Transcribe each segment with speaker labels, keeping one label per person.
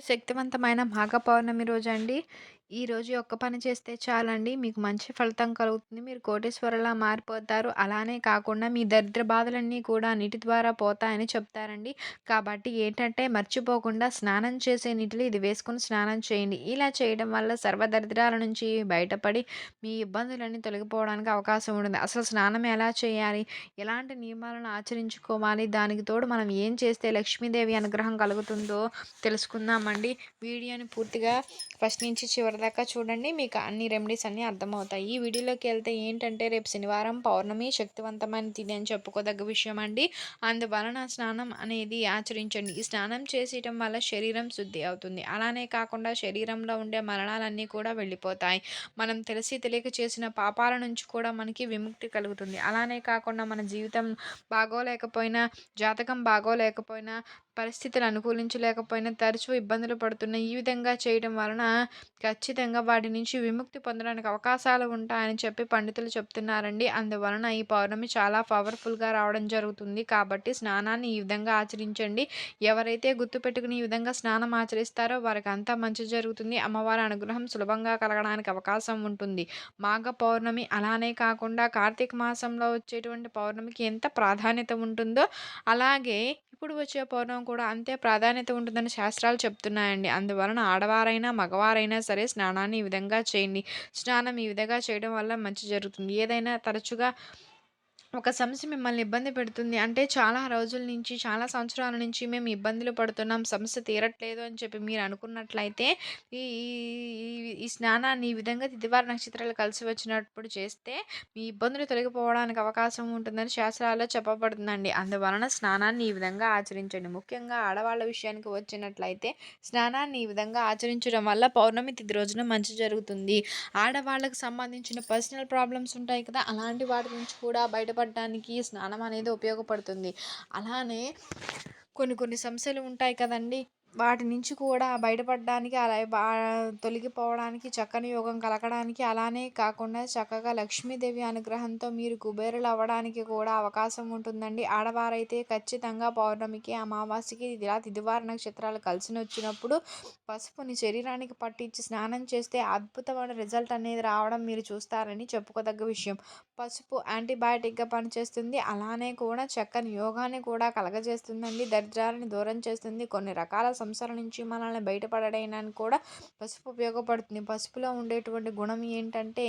Speaker 1: శక్తివంతమైన మాఘ పౌర్ణమి అండి ఈరోజు ఒక్క పని చేస్తే చాలండి మీకు మంచి ఫలితం కలుగుతుంది. మీరు కోటేశ్వరలా మారిపోతారు. అలానే కాకుండా మీ దరిద్ర బాధలన్నీ కూడా నీటి ద్వారా పోతాయని చెప్తారండి. కాబట్టి ఏంటంటే మర్చిపోకుండా స్నానం చేసే నీటిలో ఇది వేసుకొని స్నానం చేయండి. ఇలా చేయడం వల్ల సర్వదరిద్రాల నుంచి బయటపడి మీ ఇబ్బందులన్నీ తొలగిపోవడానికి అవకాశం ఉంటుంది. అసలు స్నానం ఎలా చేయాలి? ఎలాంటి నియమాలను ఆచరించుకోవాలి? దానికి తోడు మనం ఏం చేస్తే లక్ష్మీదేవి అనుగ్రహం కలుగుతుందో తెలుసుకుందామండి. వీడియోని పూర్తిగా ఫస్ట్ నుంచి చివరి దాకా చూడండి. మీకు అన్ని రెమెడీస్ అన్నీ అర్థమవుతాయి. ఈ వీడియోలోకి వెళ్తే ఏంటంటే రేపు శనివారం పౌర్ణమి శక్తివంతమైన తిథి అని చెప్పుకోదగ్గ విషయం అండి. అందువలన స్నానం అనేది ఆచరించండి. ఈ స్నానం చేసేయటం వల్ల శరీరం శుద్ధి అవుతుంది. అలానే కాకుండా శరీరంలో ఉండే మరణాలన్నీ కూడా వెళ్ళిపోతాయి. మనం తెలిసి తెలియక చేసిన పాపాల నుంచి కూడా మనకి విముక్తి కలుగుతుంది. అలానే కాకుండా మన జీవితం బాగోలేకపోయినా జాతకం బాగోలేకపోయినా పరిస్థితులు అనుకూలించలేకపోయినా తరచూ ఇబ్బందులు పడుతున్న ఈ విధంగా చేయడం వలన ఖచ్చితంగా వాటి నుంచి విముక్తి పొందడానికి అవకాశాలు ఉంటాయని చెప్పి పండితులు చెప్తున్నారండి. అందువలన ఈ పౌర్ణమి చాలా పవర్ఫుల్గా రావడం జరుగుతుంది. కాబట్టి స్నానాన్ని ఈ విధంగా ఆచరించండి. ఎవరైతే గుర్తుపెట్టుకుని ఈ విధంగా స్నానం ఆచరిస్తారో వారికి అంతా మంచి జరుగుతుంది. అమ్మవారి అనుగ్రహం సులభంగా కలగడానికి అవకాశం ఉంటుంది. మాఘ పౌర్ణమి అలానే కాకుండా కార్తీక మాసంలో వచ్చేటువంటి పౌర్ణమికి ఎంత ప్రాధాన్యత ఉంటుందో అలాగే ఇప్పుడు వచ్చే పౌర్ణమి కూడా అంతే ప్రాధాన్యత ఉంటుందని శాస్త్రాలు చెప్తున్నాయండి. అందువలన ఆడవారైనా మగవారైనా సరే స్నానాన్ని ఈ విధంగా చేయండి. స్నానం ఈ విధంగా చేయడం వల్ల మంచి జరుగుతుంది. ఏదైనా తరచుగా ఒక సమస్య మిమ్మల్ని ఇబ్బంది పెడుతుంది. అంటే చాలా రోజుల నుంచి చాలా సంవత్సరాల నుంచి మేము ఇబ్బందులు పడుతున్నాం. సమస్య తీరట్లేదు అని చెప్పి మీరు అనుకున్నట్లయితే ఈ ఈ స్నానాన్ని ఈ విధంగా తిదివార నక్షత్రాలు కలిసి వచ్చినప్పుడు చేస్తే మీ ఇబ్బందులు తొలగిపోవడానికి అవకాశం ఉంటుందని శాస్త్రాల్లో చెప్పబడుతుందండి. అందువలన స్నానాన్ని ఈ విధంగా ఆచరించండి. ముఖ్యంగా ఆడవాళ్ళ విషయానికి వచ్చినట్లయితే స్నానాన్ని ఈ విధంగా ఆచరించడం వల్ల పౌర్ణమి తిథి రోజున మంచి జరుగుతుంది. ఆడవాళ్ళకు సంబంధించిన పర్సనల్ ప్రాబ్లమ్స్ ఉంటాయి కదా అలాంటి వాటి నుంచి కూడా బయటపడ బయటపడడానికి స్నానం అనేది ఉపయోగపడుతుంది. అలానే కొన్ని కొన్ని సమస్యలు ఉంటాయి కదండీ. వాటి నుంచి కూడా బయటపడడానికి అలా బా తొలగిపోవడానికి చక్కని యోగం కలగడానికి అలానే కాకుండా చక్కగా లక్ష్మీదేవి అనుగ్రహంతో మీరు కుబేరులు అవ్వడానికి కూడా అవకాశం ఉంటుందండి. ఆడవారైతే ఖచ్చితంగా పౌర్ణమికి అమావాస్యకి ఇలా తిదివార నక్షత్రాలు కలిసి వచ్చినప్పుడు పసుపుని శరీరానికి పట్టించి స్నానం చేస్తే అద్భుతమైన రిజల్ట్ అనేది రావడం మీరు చూస్తారని చెప్పుకోదగ్గ విషయం. పసుపు యాంటీబయాటిక్గా పనిచేస్తుంది. అలానే కూడా చక్కని యోగాన్ని కూడా కలగజేస్తుందండి. దరిద్రాలను దూరం చేస్తుంది. కొన్ని రకాల సంసారం నుంచి మనల్ని బయటపడడానికి కూడా పసుపు ఉపయోగపడుతుంది. పసుపులో ఉండేటువంటి గుణం ఏంటంటే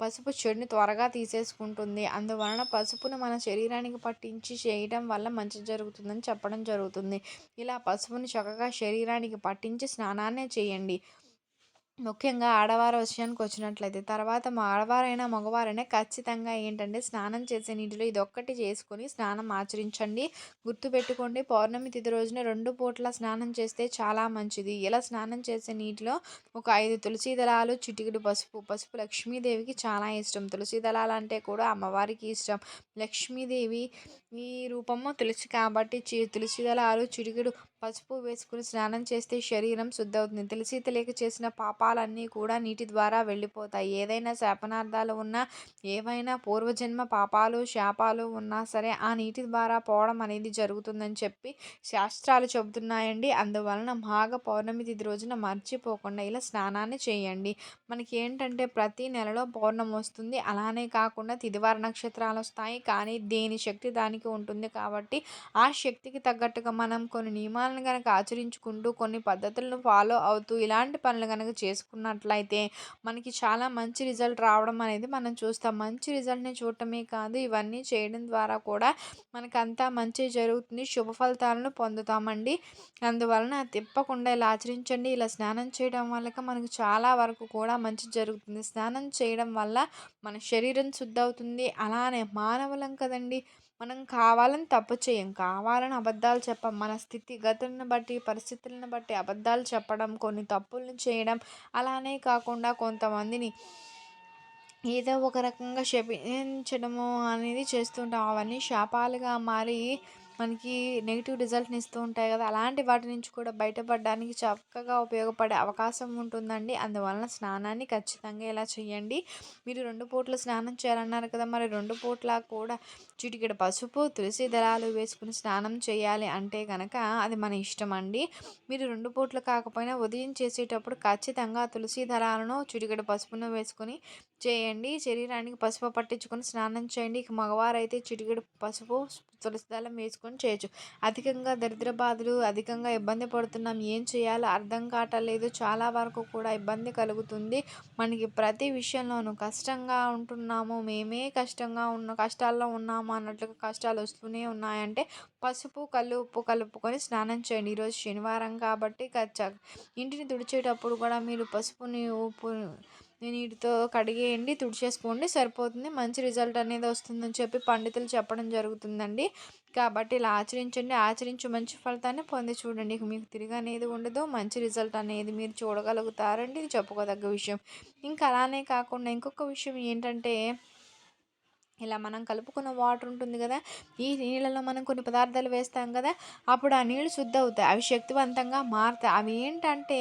Speaker 1: పసుపు చెడుని త్వరగా తీసేసుకుంటుంది. అందువలన పసుపును మన శరీరానికి పట్టించి చేయడం వల్ల మంచి జరుగుతుందని చెప్పడం జరుగుతుంది. ఇలా పసుపును చక్కగా శరీరానికి పట్టించి స్నానాన్ని చేయండి. ముఖ్యంగా ఆడవారి విషయానికి వచ్చినట్లయితే తర్వాత మా ఆడవారైనా మగవారైనా ఖచ్చితంగా ఏంటంటే స్నానం చేసే నీటిలో ఇది ఒక్కటి చేసుకొని స్నానం ఆచరించండి. గుర్తుపెట్టుకోండి పౌర్ణమి తిథి రోజున రెండు పూట్ల స్నానం చేస్తే చాలా మంచిది. ఇలా స్నానం చేసే నీటిలో? ఒక ఐదు తులసి దళాలు చిటికెడు పసుపు పసుపు లక్ష్మీదేవికి చాలా ఇష్టం. తులసి దళాలు అంటే కూడా అమ్మవారికి ఇష్టం. లక్ష్మీదేవి ఈ రూపము తులసి కాబట్టి చి తులసి దళాలు చిటికెడు పసుపు వేసుకుని స్నానం చేస్తే శరీరం శుద్ధవుతుంది. తులసి తెలియక చేసిన పాప పాపాలన్నీ కూడా నీటి ద్వారా వెళ్ళిపోతాయి. ఏదైనా శాపనార్థాలు ఉన్నా ఏవైనా పూర్వజన్మ పాపాలు శాపాలు ఉన్నా సరే ఆ నీటి ద్వారా పోవడం అనేది జరుగుతుందని చెప్పి శాస్త్రాలు చెబుతున్నాయండి. అందువలన మాఘ పౌర్ణమి తిథి రోజున మర్చిపోకుండా ఇలా స్నానాన్ని చేయండి. మనకి ఏంటంటే ప్రతి నెలలో పౌర్ణమి వస్తుంది. అలానే కాకుండా తిదివార నక్షత్రాలు వస్తాయి. కానీ దేని శక్తి దానికి ఉంటుంది కాబట్టి ఆ శక్తికి తగ్గట్టుగా మనం కొన్ని నియమాలను కనుక ఆచరించుకుంటూ కొన్ని పద్ధతులను ఫాలో అవుతూ ఇలాంటి పనులు కనుక చేసుకున్నట్లయితే మనకి చాలా మంచి రిజల్ట్ రావడం అనేది మనం చూస్తాం. మంచి రిజల్ట్ని చూడటమే కాదు ఇవన్నీ చేయడం ద్వారా కూడా మనకు అంతా మంచి జరుగుతుంది. శుభ ఫలితాలను పొందుతామండి. అందువలన తిప్పకుండా ఇలా ఆచరించండి. ఇలా స్నానం చేయడం వల్ల మనకు చాలా వరకు కూడా మంచి జరుగుతుంది. స్నానం చేయడం వల్ల మన శరీరం శుద్ధి అవుతుంది అలానే మానవులం కదండి. మనం కావాలని తప్పు చేయం. కావాలని అబద్ధాలు చెప్పం. మన స్థితిగతులను బట్టి పరిస్థితులను బట్టి అబద్ధాలు చెప్పడం కొన్ని తప్పులను చేయడం అలానే కాకుండా కొంతమందిని ఏదో ఒక రకంగా శపించడము అనేది చేస్తుంటాం. అవన్నీ శాపాలుగా మారి మనకి నెగిటివ్ రిజల్ట్ని ఇస్తూ ఉంటాయి కదా అలాంటి వాటి నుంచి కూడా బయటపడడానికి చక్కగా ఉపయోగపడే అవకాశం ఉంటుందండి. అందువలన స్నానాన్ని ఖచ్చితంగా ఇలా చేయండి. మీరు రెండు పూట్ల స్నానం చేయాలన్నారు కదా మరి రెండు పూట్ల కూడా చిటికెడు పసుపు తులసి దళాలు వేసుకుని స్నానం చేయాలి అంటే కనుక అది మన ఇష్టం అండి మీరు రెండు పూట్లు కాకపోయినా ఉదయం చేసేటప్పుడు ఖచ్చితంగా తులసి దళాలను చిటికెడు పసుపును వేసుకొని చేయండి. శరీరానికి పసుపు పట్టించుకొని స్నానం చేయండి. ఇక మగవారైతే చిటికెడు పసుపు తులసి దళం వేసుకొని చేయొచ్చు. అధికంగా దరిద్ర బాధలు అధికంగా ఇబ్బంది పడుతున్నాం ఏం చేయాలో అర్థం కావట్లేదు చాలా వరకు కూడా ఇబ్బంది కలుగుతుంది. మనకి ప్రతి విషయంలోనూ కష్టంగా ఉంటున్నాము మేమే కష్టంగా ఉన్న కష్టాల్లో ఉన్నాము అన్నట్లుగా కష్టాలు వస్తూనే ఉన్నాయంటే పసుపు కళ్ళు ఉప్పు కలుపుకొని స్నానం చేయండి. ఈరోజు శనివారం కాబట్టి ఖచ్చితంగా ఇంటిని తుడిచేటప్పుడు కూడా మీరు పసుపుని ఉప్పు నీటితో కడిగేయండి తుడిచేసుకోండి సరిపోతుంది మంచి రిజల్ట్ అనేది వస్తుందని చెప్పి పండితులు చెప్పడం జరుగుతుందండి. కాబట్టి ఇలా ఆచరించండి ఆచరించి మంచి ఫలితాన్ని పొంది చూడండి. మీకు తిరిగి అనేది ఉండదు మంచి రిజల్ట్ అనేది మీరు చూడగలుగుతారండి. ఇది చెప్పుకోదగ్గ విషయం. ఇంకా అలానే కాకుండా ఇంకొక విషయం ఏంటంటే ఇలా మనం కలుపుకున్న వాటర్ ఉంటుంది కదా ఈ నీళ్ళలో మనం కొన్ని పదార్థాలు వేస్తాం కదా అప్పుడు ఆ నీళ్ళు శుద్ధ అవుతాయి. అవి శక్తివంతంగా మారుతాయి. అవి ఏంటంటే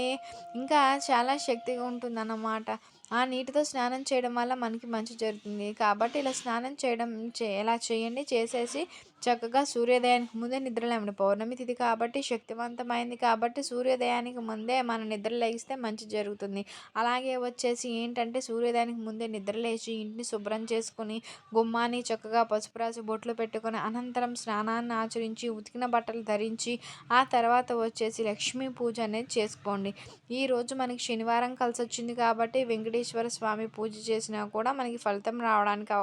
Speaker 1: ఇంకా చాలా శక్తిగా ఉంటుందన్నమాట. ఆ నీటితో స్నానం చేయడం వల్ల మనకి మంచి జరుగుతుంది. కాబట్టి ఇలా స్నానం చేయడం చే ఎలా చేయండి? చేసేసి చక్కగా సూర్యోదయానికి ముందే నిద్రలేమండి పౌర్ణమి తిథి కాబట్టి శక్తివంతమైంది కాబట్టి సూర్యోదయానికి ముందే మన నిద్ర లేగిస్తే మంచి జరుగుతుంది. అలాగే వచ్చేసి ఏంటంటే సూర్యోదయానికి ముందే నిద్ర లేచి ఇంటిని శుభ్రం చేసుకుని గుమ్మాన్ని చక్కగా పసుపు రాసి బొట్లు పెట్టుకొని అనంతరం స్నానాన్ని ఆచరించి ఉతికిన బట్టలు ధరించి ఆ తర్వాత వచ్చేసి లక్ష్మీ పూజ అనేది చేసుకోండి. ఈరోజు మనకి శనివారం కలిసి వచ్చింది కాబట్టి వెంకటేశ్వర స్వామి పూజ చేసినా కూడా మనకి ఫలితం రావడానికి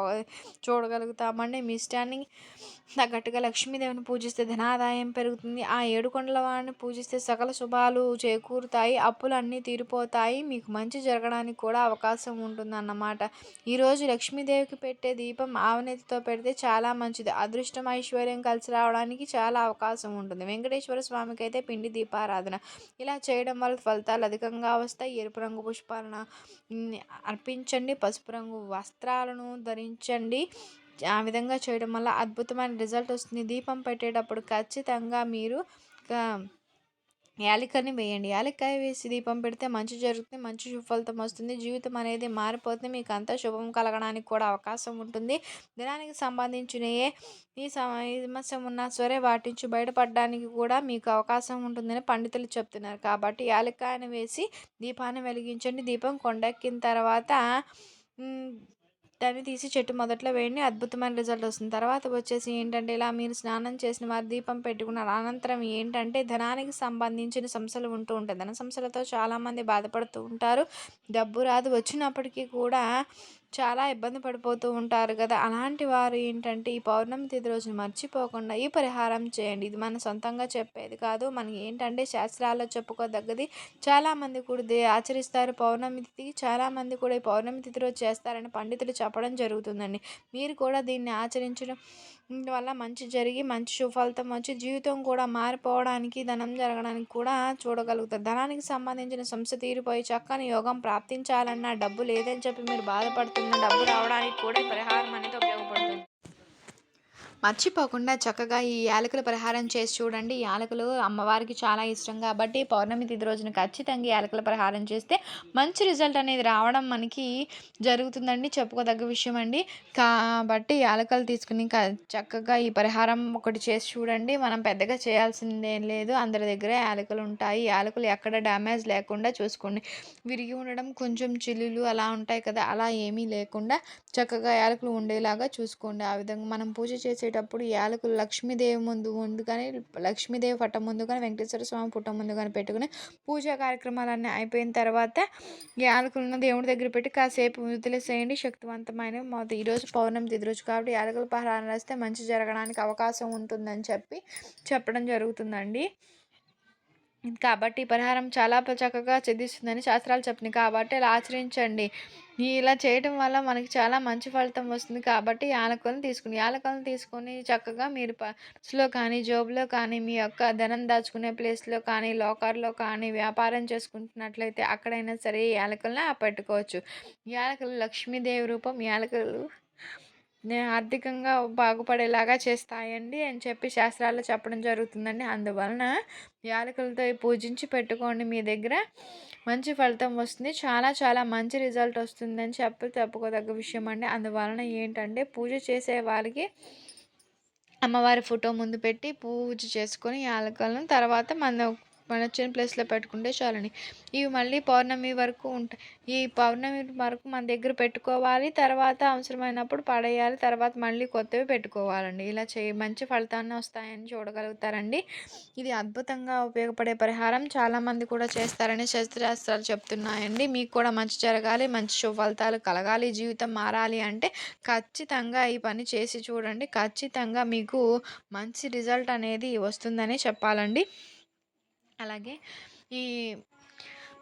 Speaker 1: చూడగలుగుతామండి. మీ స్టాండింగ్ తగ్గట్టుగా లక్ష్మీదేవిని పూజిస్తే ధనాదాయం పెరుగుతుంది. ఆ ఏడుకొండల వారిని పూజిస్తే సకల శుభాలు చేకూరుతాయి. అప్పులన్నీ తీరిపోతాయి. మీకు మంచి జరగడానికి కూడా అవకాశం ఉంటుందన్నమాట. ఈరోజు లక్ష్మీదేవికి పెట్టే దీపం ఆవనేతితో పెడితే చాలా మంచిది. అదృష్టం ఐశ్వర్యం కలిసి రావడానికి చాలా అవకాశం ఉంటుంది. వెంకటేశ్వర స్వామికి అయితే పిండి దీపారాధన. ఇలా చేయడం వల్ల ఫలితాలు అధికంగా వస్తాయి. ఎరుపు రంగు పుష్పాలను అర్పించండి. పసుపు రంగు వస్త్రాలను ధరించండి. ఆ విధంగా చేయడం వల్ల అద్భుతమైన రిజల్ట్ వస్తుంది. దీపం పెట్టేటప్పుడు ఖచ్చితంగా మీరు యాలికని వేయండి. యాలక్కాయ వేసి దీపం పెడితే మంచి జరుగుతుంది మంచి సుఫలితం వస్తుంది. జీవితం అనేది మారిపోతుంది. మీకు అంతా శుభం కలగడానికి కూడా అవకాశం ఉంటుంది. దినానికి సంబంధించిన ఏ ఈ సమస్య ఉన్నా సరే వాటి నుంచి బయటపడడానికి కూడా మీకు అవకాశం ఉంటుందని పండితులు చెప్తున్నారు. కాబట్టి యాలికాయను వేసి దీపాన్ని వెలిగించండి. దీపం కొండెక్కిన తర్వాత దాన్ని తీసి చెట్టు మొదట్లో వేయండి అద్భుతమైన రిజల్ట్ వస్తుంది. తర్వాత వచ్చేసి ఏంటంటే ఇలా మీరు స్నానం చేసిన వారు దీపం పెట్టుకున్నారు. అనంతరం ఏంటంటే ధనానికి సంబంధించిన సమస్యలు ఉంటూ ఉంటాయి. ధన సమస్యలతో చాలామంది బాధపడుతూ ఉంటారు. డబ్బు రాదు. వచ్చినప్పటికీ కూడా చాలా ఇబ్బంది పడిపోతూ ఉంటారు కదా. అలాంటి వారు ఏంటంటే ఈ పౌర్ణమి తిథి రోజు మర్చిపోకుండా ఈ పరిహారం చేయండి. ఇది మన సొంతంగా చెప్పేది కాదు. మనకి ఏంటంటే శాస్త్రాల్లో చెప్పుకోదగ్గది చాలామంది కూడా ఆచరిస్తారు పౌర్ణమి తిథి చాలామంది కూడా ఈ పౌర్ణమి తిథి రోజు చేస్తారని పండితులు చెప్పడం జరుగుతుందండి. మీరు కూడా దీన్ని ఆచరించడం వల్ల మంచి జరిగి మంచి సుఫలితం వచ్చి జీవితం కూడా మారిపోవడానికి ధనం జరగడానికి కూడా చూడగలుగుతారు. ధనానికి సంబంధించిన సమస్య తీరిపోయి చక్కని యోగం ప్రాప్తించాలన్నా డబ్బు లేదని చెప్పి మీరు బాధపడుతున్న డబ్బు రావడానికి కూడా పరిహారం అనేది ఉపయోగపడుతుంది. మర్చిపోకుండా చక్కగా ఈ యాలకుల పరిహారం చేసి చూడండి. యాలకులు అమ్మవారికి చాలా ఇష్టం కాబట్టి పౌర్ణమి తిథి రోజున ఖచ్చితంగా యాలకుల పరిహారం చేస్తే మంచి రిజల్ట్ అనేది రావడం మనకి జరుగుతుందండి. చెప్పుకోదగ్గ విషయం అండి. కాబట్టి యాలకలు తీసుకుని చక్కగా ఈ పరిహారం ఒకటి చేసి చూడండి. మనం పెద్దగా చేయాల్సిందేం లేదు. అందరి దగ్గర యాలకులు ఉంటాయి. యాలకులు ఎక్కడ డ్యామేజ్ లేకుండా చూసుకోండి. విరిగి ఉండడం కొంచెం చిల్లులు అలా ఉంటాయి కదా అలా ఏమీ లేకుండా చక్కగా యాలకులు ఉండేలాగా చూసుకోండి. ఆ విధంగా మనం పూజ చేసే చేసేటప్పుడు యాలకులు లక్ష్మీదేవి ముందు ముందుగానే లక్ష్మీదేవి పట్టం ముందుగానే వెంకటేశ్వర స్వామి పుట్ట ముందుగానే పెట్టుకుని పూజా కార్యక్రమాలన్నీ అయిపోయిన తర్వాత యాలకులను దేవుడి దగ్గర పెట్టి కాసేపు వదిలేసేయండి. శక్తివంతమైన మొదటి ఈరోజు పౌర్ణమి తిది రోజు కాబట్టి యాలకుల పహారాన్ని రాస్తే మంచి జరగడానికి అవకాశం ఉంటుందని చెప్పి చెప్పడం జరుగుతుందండి. కాబట్టి పరిహారం చాలా చక్కగా చెదిస్తుందని శాస్త్రాలు చెప్పినాయి. కాబట్టి ఇలా ఆచరించండి. ఇలా చేయడం వల్ల మనకి చాలా మంచి ఫలితం వస్తుంది. కాబట్టి యాలకులను తీసుకుని యాలకులను తీసుకొని చక్కగా మీరు పర్సులో కానీ జాబ్లో కానీ మీ యొక్క ధనం దాచుకునే ప్లేస్లో కానీ లాకర్లో కానీ వ్యాపారం చేసుకుంటున్నట్లయితే అక్కడైనా సరే యాలకులను పెట్టుకోవచ్చు. యాలకులు లక్ష్మీదేవి రూపం యాలకులు ఆర్థికంగా బాగుపడేలాగా చేస్తాయండి అని చెప్పి శాస్త్రాల్లో చెప్పడం జరుగుతుందండి. అందువలన యాలకులతో పూజించి పెట్టుకోండి మీ దగ్గర. మంచి ఫలితం వస్తుంది. చాలా చాలా మంచి రిజల్ట్ వస్తుందని చెప్పి తప్పుకోదగ్గ విషయం అండి అందువలన ఏంటంటే పూజ చేసే వాళ్ళకి అమ్మవారి ఫోటో ముందు పెట్టి పూజ చేసుకొని యాలకులను తర్వాత మన మన నచ్చిన ప్లేస్లో పెట్టుకుంటే చాలండి ఇవి మళ్ళీ పౌర్ణమి వరకు ఉంటాయి. ఈ పౌర్ణమి వరకు మన దగ్గర పెట్టుకోవాలి తర్వాత అవసరమైనప్పుడు పడేయాలి తర్వాత మళ్ళీ కొత్తవి పెట్టుకోవాలండి. ఇలా చే మంచి ఫలితాన్ని వస్తాయని చూడగలుగుతారండి. ఇది అద్భుతంగా ఉపయోగపడే పరిహారం. చాలామంది కూడా చేస్తారని శస్త్రశాస్త్రాలు చెప్తున్నాయండి. మీకు కూడా మంచి జరగాలి మంచి ఫలితాలు కలగాలి జీవితం మారాలి అంటే ఖచ్చితంగా ఈ పని చేసి చూడండి. ఖచ్చితంగా మీకు మంచి రిజల్ట్ అనేది వస్తుందని చెప్పాలండి. అలాగే ఈ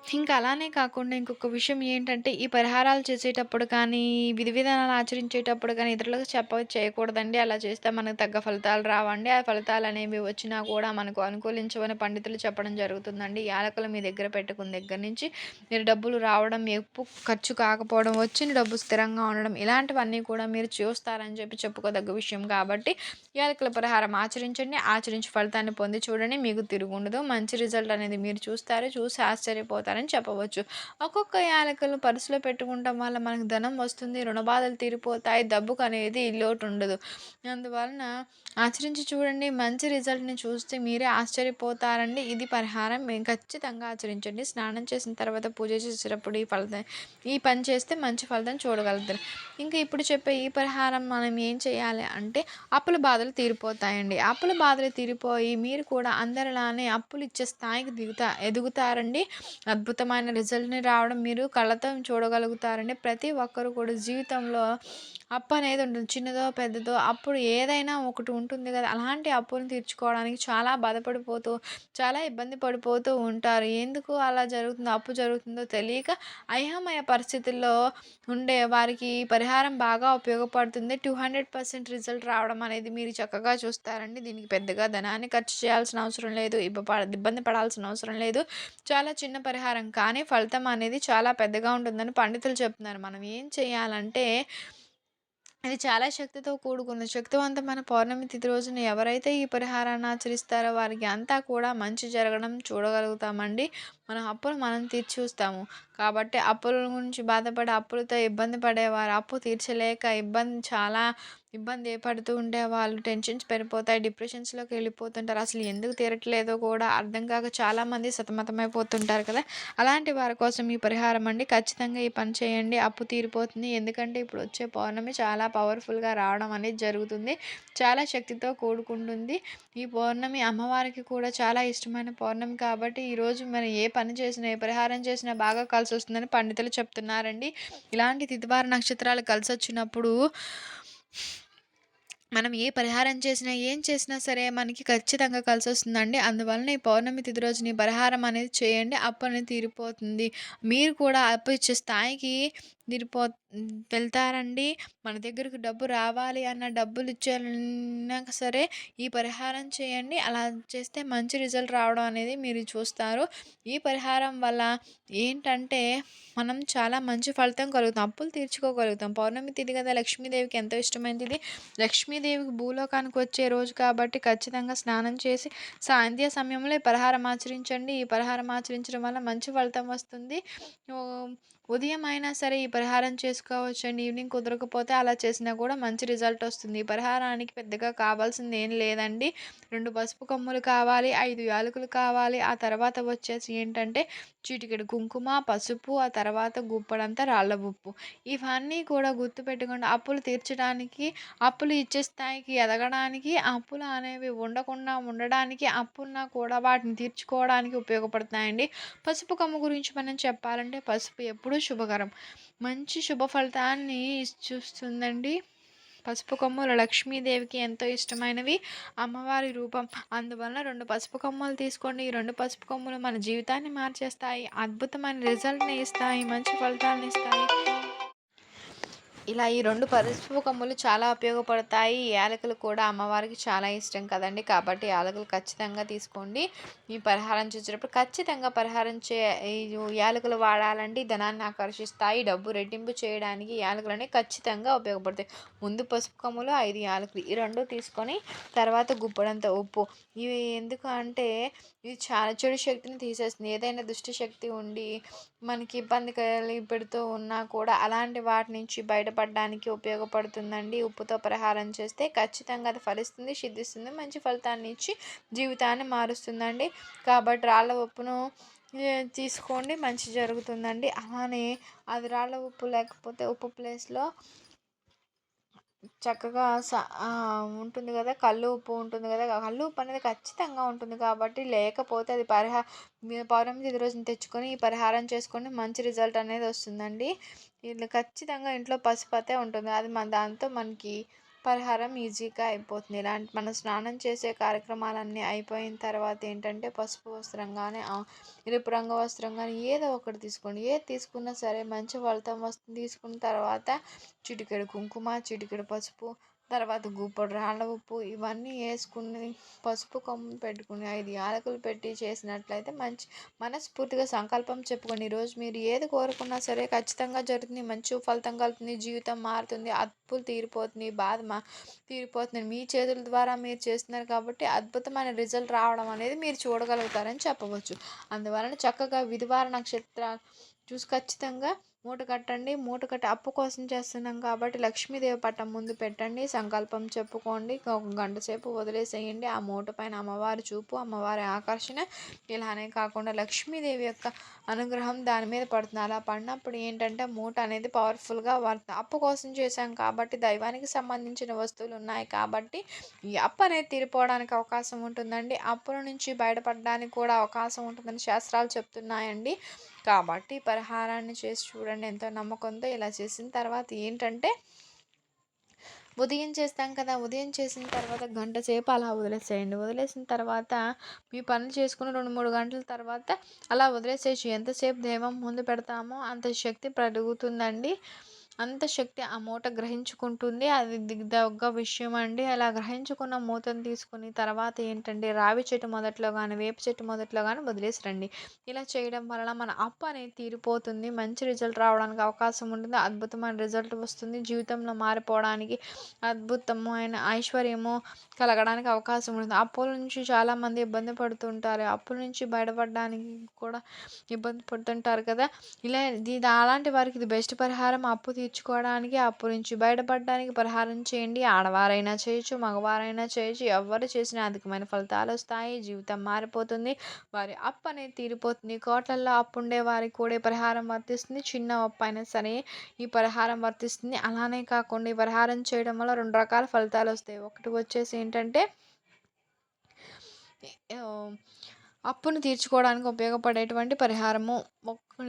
Speaker 1: ఇంకా అలానే కాకుండా ఇంకొక విషయం ఏంటంటే ఈ పరిహారాలు చేసేటప్పుడు కానీ విధి విధానాలు ఆచరించేటప్పుడు కానీ ఇతరులకు చెప్ప చేయకూడదండి. అలా చేస్తే మనకు తగ్గ ఫలితాలు రావండి. ఆ ఫలితాలు అనేవి వచ్చినా కూడా మనకు అనుకూలించవని పండితులు చెప్పడం జరుగుతుందండి. యాలకులు మీ దగ్గర పెట్టుకున్న దగ్గర నుంచి మీరు డబ్బులు రావడం ఎక్కువ ఖర్చు కాకపోవడం వచ్చిన డబ్బు స్థిరంగా ఉండడం ఇలాంటివన్నీ కూడా మీరు చూస్తారని చెప్పి చెప్పుకోదగ్గ విషయం కాబట్టి యాలకుల పరిహారం ఆచరించండి. ఆచరించి ఫలితాన్ని పొంది చూడండి. మీకు తిరుగుండదు. మంచి రిజల్ట్ అనేది మీరు చూస్తారు. చూసి ఆశ్చర్యపోతారు. చేస్తారని చెప్పవచ్చు. ఒక్కొక్క యాలకులు పర్సులో పెట్టుకుంటాం వల్ల మనకు ధనం వస్తుంది రుణబాధలు తీరిపోతాయి డబ్బుకు అనేది లోటు ఉండదు. అందువలన ఆచరించి చూడండి మంచి రిజల్ట్ని చూస్తే మీరే ఆశ్చర్యపోతారండి. ఇది పరిహారం. మేము ఖచ్చితంగా ఆచరించండి. స్నానం చేసిన తర్వాత పూజ చేసేటప్పుడు ఈ ఫలితం ఈ పని చేస్తే మంచి ఫలితం చూడగలుగుతారు. ఇంకా ఇప్పుడు చెప్పే ఈ పరిహారం మనం ఏం చేయాలి అంటే అప్పుల బాధలు తీరిపోతాయండి. అప్పుల బాధలు తీరిపోయి మీరు కూడా అందరిలానే అప్పులు ఇచ్చే స్థాయికి దిగుతా ఎదుగుతారండి. అద్భుతమైన రిజల్ట్ని రావడం మీరు కళ్ళతో చూడగలుగుతారని ప్రతి ఒక్కరు కూడా జీవితంలో అప్పు అనేది ఉంటుంది. చిన్నదో పెద్దదో అప్పుడు ఏదైనా ఒకటి ఉంటుంది కదా. అలాంటి అప్పులను తీర్చుకోవడానికి చాలా బాధపడిపోతూ చాలా ఇబ్బంది పడిపోతూ ఉంటారు. ఎందుకు అలా జరుగుతుందో అప్పు జరుగుతుందో తెలియక అయోమయ పరిస్థితుల్లో ఉండే వారికి పరిహారం బాగా ఉపయోగపడుతుంది. టూ హండ్రెడ్ పర్సెంట్ రిజల్ట్ రావడం అనేది మీరు చక్కగా చూస్తారండి. దీనికి పెద్దగా ధనాన్ని ఖర్చు చేయాల్సిన అవసరం లేదు. ఇబ్బంది పడాల్సిన అవసరం లేదు. చాలా చిన్న పరిహారం కానీ ఫలితం అనేది చాలా పెద్దగా ఉంటుందని పండితులు చెప్తున్నారు. మనం ఏం చేయాలంటే ఇది చాలా శక్తితో కూడుకున్న శక్తివంతమైన పౌర్ణమి తిథి రోజున ఎవరైతే ఈ పరిహారాన్ని ఆచరిస్తారో వారికి అంతా కూడా మంచి జరగడం చూడగలుగుతామండి. మన అప్పులు మనం తీర్చూస్తాము కాబట్టి అప్పుల గురించి బాధపడి అప్పులతో ఇబ్బంది పడేవారు. అప్పు తీర్చలేక ఇబ్బంది చాలా ఇబ్బంది పడుతూ ఉండే వాళ్ళు టెన్షన్స్ పెరిగిపోతాయి డిప్రెషన్స్లోకి వెళ్ళిపోతుంటారు. అసలు ఎందుకు తీరట్లేదో కూడా అర్థం కాక చాలామంది సతమతమైపోతుంటారు కదా! అలాంటి వారి కోసం ఈ పరిహారం అండి. ఖచ్చితంగా ఈ పని చేయండి. అప్పు తీరిపోతుంది. ఎందుకంటే ఇప్పుడు వచ్చే పౌర్ణమి చాలా పవర్ఫుల్గా రావడం అనేది జరుగుతుంది. చాలా శక్తితో కూడుకుంటుంది. ఈ పౌర్ణమి అమ్మవారికి కూడా చాలా ఇష్టమైన పౌర్ణమి కాబట్టి ఈరోజు మనం ఏ పని చేసినా ఏ పరిహారం చేసినా బాగా కలిసి కలిసి వస్తుందని పండితులు చెప్తున్నారండి. ఇలాంటి తిదివార నక్షత్రాలు కలిసి వచ్చినప్పుడు మనం ఏ పరిహారం చేసినా ఏం చేసినా సరే మనకి ఖచ్చితంగా కలిసి వస్తుందండి అందువలన ఈ పౌర్ణమి తిథి రోజుని పరిహారం అనేది చేయండి. అప్పు అనేది తీరిపోతుంది. మీరు కూడా అప్పు ఇచ్చే స్థాయికి తీరిపో వెళ్తారండి. మన దగ్గరకు డబ్బు రావాలి అన్న డబ్బులు ఇచ్చేనా సరే ఈ పరిహారం చేయండి. అలా చేస్తే మంచి రిజల్ట్ రావడం అనేది మీరు చూస్తారు. ఈ పరిహారం వల్ల ఏంటంటే మనం చాలా మంచి ఫలితం కలుగుతాం. అప్పులు తీర్చుకోగలుగుతాం. పౌర్ణమి తిది కదా లక్ష్మీదేవికి ఎంతో ఇష్టమైనది లక్ష్మీదేవికి భూలోకానికి వచ్చే రోజు కాబట్టి ఖచ్చితంగా స్నానం చేసి సాయంత్య సమయంలో ఈ పరిహారం ఆచరించండి. ఈ పరిహారం ఆచరించడం వల్ల మంచి ఫలితం వస్తుంది. ఉదయం అయినా సరే ఈ పరిహారం చేసుకోవచ్చండి. ఈవినింగ్ కుదరకపోతే అలా చేసినా కూడా మంచి రిజల్ట్ వస్తుంది. ఈ పరిహారానికి పెద్దగా కావాల్సింది ఏం లేదండి. రెండు పసుపు కొమ్ములు కావాలి ఐదు యాలకులు కావాలి. ఆ తర్వాత వచ్చేసి ఏంటంటే చిటికెడు కుంకుమ పసుపు ఆ తర్వాత గుప్పడంతా రాళ్ళ ఉప్పు. ఇవన్నీ కూడా గుర్తుపెట్టుకోండి అప్పులు తీర్చడానికి అప్పులు ఇచ్చే స్థాయికి ఎదగడానికి అప్పులు అనేవి ఉండకుండా ఉండడానికి అప్పున్నా కూడా వాటిని తీర్చుకోవడానికి ఉపయోగపడతాయండి పసుపు కొమ్ము గురించి మనం చెప్పాలంటే పసుపు ఎప్పుడు శుభకరం. మంచి శుభ ఫలితాన్ని చూస్తుందండి. పసుపు కొమ్మలు లక్ష్మీదేవికి ఎంతో ఇష్టమైనవి. అమ్మవారి రూపం. అందువలన రెండు పసుపు కొమ్మలు తీసుకోండి. ఈ రెండు పసుపు కొమ్మలు మన జీవితాన్ని మార్చేస్తాయి. అద్భుతమైన రిజల్ట్ని ఇస్తాయి. మంచి ఫలితాలను ఇస్తాయి. ఇలా ఈ రెండు పసుపు కొమ్ములు చాలా ఉపయోగపడతాయి. యాలకులు కూడా అమ్మవారికి చాలా ఇష్టం కదండి. కాబట్టి యాలకులు ఖచ్చితంగా తీసుకోండి. ఈ పరిహారం చేసేటప్పుడు ఖచ్చితంగా పరిహారం చే యాలకులు వాడాలండి. ధనాన్ని ఆకర్షిస్తాయి. డబ్బు రెట్టింపు చేయడానికి యాలకులు అనేవి ఖచ్చితంగా ఉపయోగపడతాయి. ముందు పసుపు కొమ్ములు ఐదు యాలకులు ఈ రెండు తీసుకొని తర్వాత గుప్పడంత ఉప్పు. ఇవి ఎందుకు అంటే ఇది చాలా చెడు శక్తిని తీసేస్తుంది. ఏదైనా దుష్ట శక్తి ఉండి మనకి ఇబ్బంది కలిగి పెడుతూ ఉన్నా కూడా అలాంటి వాటి నుంచి బయటపడడానికి ఉపయోగపడుతుందండి. ఉప్పుతో ప్రహారం చేస్తే ఖచ్చితంగా అది ఫలిస్తుంది సిద్ధిస్తుంది మంచి ఫలితాన్ని ఇచ్చి జీవితాన్ని మారుస్తుందండి. కాబట్టి రాళ్ళ ఉప్పును తీసుకోండి మంచి జరుగుతుందండి. అలానే అది రాళ్ళ ఉప్పు లేకపోతే ఉప్పు ప్లేస్లో చక్కగా స ఉంటుంది కదా కళ్ళు ఉప్పు ఉంటుంది కదా కళ్ళు ఉప్పు అనేది ఖచ్చితంగా ఉంటుంది కాబట్టి లేకపోతే అది పరిహా పౌర్ణమి తిథి రోజున తెచ్చుకొని ఈ పరిహారం చేసుకొని మంచి రిజల్ట్ అనేది వస్తుందండి. ఇది ఖచ్చితంగా ఇంట్లో పసుపు అయితే ఉంటుంది. అది మన దాంతో మనకి పరిహారం ఈజీగా అయిపోతుంది. ఇలాంటి మనం స్నానం చేసే కార్యక్రమాలన్నీ అయిపోయిన తర్వాత ఏంటంటే పసుపు వస్త్రం కానీ ఎరుపు రంగు వస్త్రం కానీ ఏదో ఒకటి తీసుకోండి. ఏది తీసుకున్నా సరే మంచి ఫలితం వస్తుంది. తీసుకున్న తర్వాత చిటికెడు కుంకుమ చిటికెడు పసుపు తర్వాత గుప్పడు రాళ్ళ ఉప్పు ఇవన్నీ వేసుకుని పసుపు కొమ్ము పెట్టుకుని ఐదు యాలకులు పెట్టి చేసినట్లయితే మంచి మనస్ఫూర్తిగా సంకల్పం చెప్పుకొని ఈరోజు మీరు ఏది కోరుకున్నా సరే ఖచ్చితంగా జరుగుతుంది. మంచి ఫలితం కలుగుతుంది. జీవితం మారుతుంది. అప్పులు తీరిపోతుంది బాధ మా తీరిపోతుంది. మీ చేతుల ద్వారా మీరు చేస్తున్నారు కాబట్టి అద్భుతమైన రిజల్ట్ రావడం అనేది మీరు చూడగలుగుతారని చెప్పవచ్చు. అందువలన చక్కగా విధివార నక్షత్ర చూసి ఖచ్చితంగా మూట కట్టండి మూట కట్టి అప్పు కోసం చేస్తున్నాం కాబట్టి లక్ష్మీదేవి పట్టం ముందు పెట్టండి సంకల్పం చెప్పుకోండి ఒక గంట సేపు వదిలేసేయండి ఆ మూట పైన అమ్మవారి చూపు అమ్మవారి ఆకర్షణ. ఇలానే కాకుండా లక్ష్మీదేవి యొక్క అనుగ్రహం దాని మీద పడుతుంది. అలా పడినప్పుడు ఏంటంటే మూట అనేది పవర్ఫుల్గా వర్త అప్పు కోసం చేశాం కాబట్టి దైవానికి సంబంధించిన వస్తువులు ఉన్నాయి కాబట్టి ఈ అప్పు అనేది తీరిపోవడానికి అవకాశం ఉంటుందండి. అప్పుల నుంచి బయటపడడానికి కూడా అవకాశం ఉంటుందని శాస్త్రాలు చెప్తున్నాయండి. కాబట్టి పరిహారాన్ని చేసి చూడండి ఎంతో నమ్మకంతో ఇలా చేసిన తర్వాత ఏంటంటే ఉదయం చేస్తాం కదా ఉదయం చేసిన తర్వాత గంట సేపు అలా వదిలేసేయండి. వదిలేసిన తర్వాత మీ పనులు చేసుకుని రెండు మూడు గంటల తర్వాత అలా వదిలేసేసి ఎంతసేపు దేవం ముందు పెడతామో అంత శక్తి పెరుగుతుందండి. అంత శక్తి ఆ మూట గ్రహించుకుంటుంది. అది దిగ్దగ్గ విషయం అండి. అలా గ్రహించుకున్న మూతను తీసుకుని తర్వాత ఏంటంటే రావి చెట్టు మొదట్లో కానీ వేప చెట్టు మొదట్లో కానీ వదిలేసి రండి ఇలా చేయడం వలన మన అప్పు అనేది తీరిపోతుంది. మంచి రిజల్ట్ రావడానికి అవకాశం ఉంటుంది. అద్భుతమైన రిజల్ట్ వస్తుంది. జీవితంలో మారిపోవడానికి అద్భుతమైన ఐశ్వర్యము కలగడానికి అవకాశం ఉంటుంది. అప్పుల నుంచి చాలామంది ఇబ్బంది పడుతుంటారు. అప్పుల నుంచి బయటపడడానికి కూడా ఇబ్బంది పడుతుంటారు కదా. ఇలా ఇది అలాంటి వారికి ఇది బెస్ట్ పరిహారం. అప్పు తీర్చుకోవడానికి అప్పు నుంచి బయటపడడానికి పరిహారం చేయండి. ఆడవారైనా చేయొచ్చు మగవారైనా చేయొచ్చు. ఎవరు చేసినా అధికమైన ఫలితాలు వస్తాయి. జీవితం మారిపోతుంది. వారి అప్పు అనేది తీరిపోతుంది. కోట్లల్లో అప్పు ఉండే వారికి కూడా పరిహారం వర్తిస్తుంది. చిన్న అప్పు అయినా సరే ఈ పరిహారం వర్తిస్తుంది. అలానే కాకుండా ఈ పరిహారం చేయడం వల్ల రెండు రకాల ఫలితాలు వస్తాయి. ఒకటి వచ్చేసి ఏంటంటే అప్పును తీర్చుకోవడానికి ఉపయోగపడేటువంటి పరిహారము.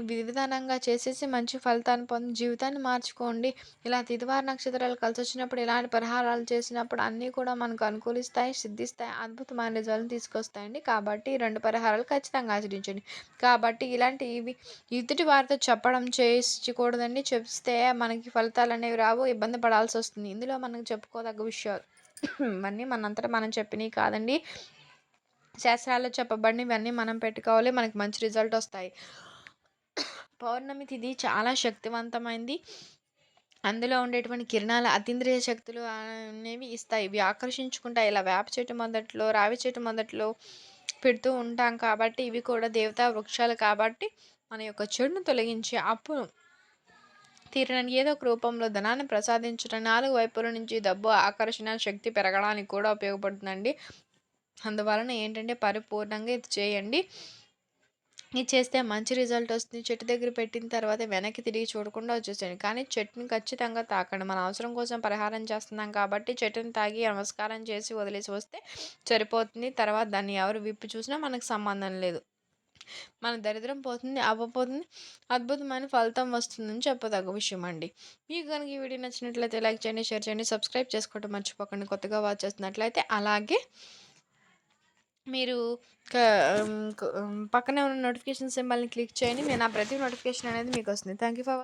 Speaker 1: విధానంగా చేసేసి మంచి ఫలితాన్ని పొంది జీవితాన్ని మార్చుకోండి. ఇలా తిదివార నక్షత్రాలు కలిసి వచ్చినప్పుడు ఇలాంటి పరిహారాలు చేసినప్పుడు అన్నీ కూడా మనకు అనుకూలిస్తాయి సిద్ధిస్తాయి అద్భుతమైన రిజల్ట్ తీసుకొస్తాయండి. కాబట్టి ఈ రెండు పరిహారాలు ఖచ్చితంగా ఆచరించండి. కాబట్టి ఇలాంటి ఇవి ఇద్దటి వారితో చెప్పడం చేయకూడదండి చెప్తే మనకి ఫలితాలు అనేవి రావు ఇబ్బంది పడాల్సి వస్తుంది. ఇందులో మనకు చెప్పుకోదగ్గ విషయాలు. ఇవన్నీ మనంతటా మనం చెప్పినవి కాదండి. శాస్త్రాల్లో చెప్పబడినవన్నీ మనం పెట్టుకోవాలి మనకి మంచి రిజల్ట్ వస్తాయి. పౌర్ణమి తిథి చాలా శక్తివంతమైంది. అందులో ఉండేటువంటి కిరణాలు అతీంద్రియ శక్తులు అనేవి ఇస్తాయి. ఇవి ఆకర్షించుకుంటాయి ఇలా వేప చెట్టు మొదట్లో రావి చెట్టు మొదట్లో పెడుతూ ఉంటాం కాబట్టి ఇవి కూడా దేవతా వృక్షాలు కాబట్టి మన యొక్క చెడును తొలగించి అప్పును తీరడానికి ఏదో ఒక రూపంలో ధనాన్ని ప్రసాదించడం నాలుగు వైపుల నుంచి డబ్బు ఆకర్షణ శక్తి పెరగడానికి కూడా ఉపయోగపడుతుందండి. అందువలన ఏంటంటే పరిపూర్ణంగా ఇది చేయండి. ఇది చేస్తే మంచి రిజల్ట్ వస్తుంది. చెట్టు దగ్గర పెట్టిన తర్వాత వెనక్కి తిరిగి చూడకుండా వచ్చేసేయండి. కానీ చెట్టుని ఖచ్చితంగా తాకండి. మన అవసరం కోసం పరిహారం చేస్తున్నాం కాబట్టి చెట్టుని తాగి నమస్కారం చేసి వదిలేసి వస్తే సరిపోతుంది. తర్వాత దాన్ని ఎవరు విప్పి చూసినా మనకు సంబంధం లేదు. మన దరిద్రం పోతుంది అవ్వపోతుంది. అద్భుతమైన ఫలితం వస్తుందని చెప్పదగ్గ విషయం అండి. మీకు కనుక ఈ వీడియో నచ్చినట్లయితే లైక్ చేయండి షేర్ చేయండి సబ్స్క్రైబ్ చేసుకోవడం మర్చిపోకండి. కొత్తగా వాచ్ చేస్తున్నట్లయితే అలాగే మీరు పక్కనే ఉన్న నోటిఫికేషన్ సింబల్ని క్లిక్ చేయండి. నేను నా ప్రతి నోటిఫికేషన్ అనేది మీకు వస్తుంది థ్యాంక్ యూ ఫర్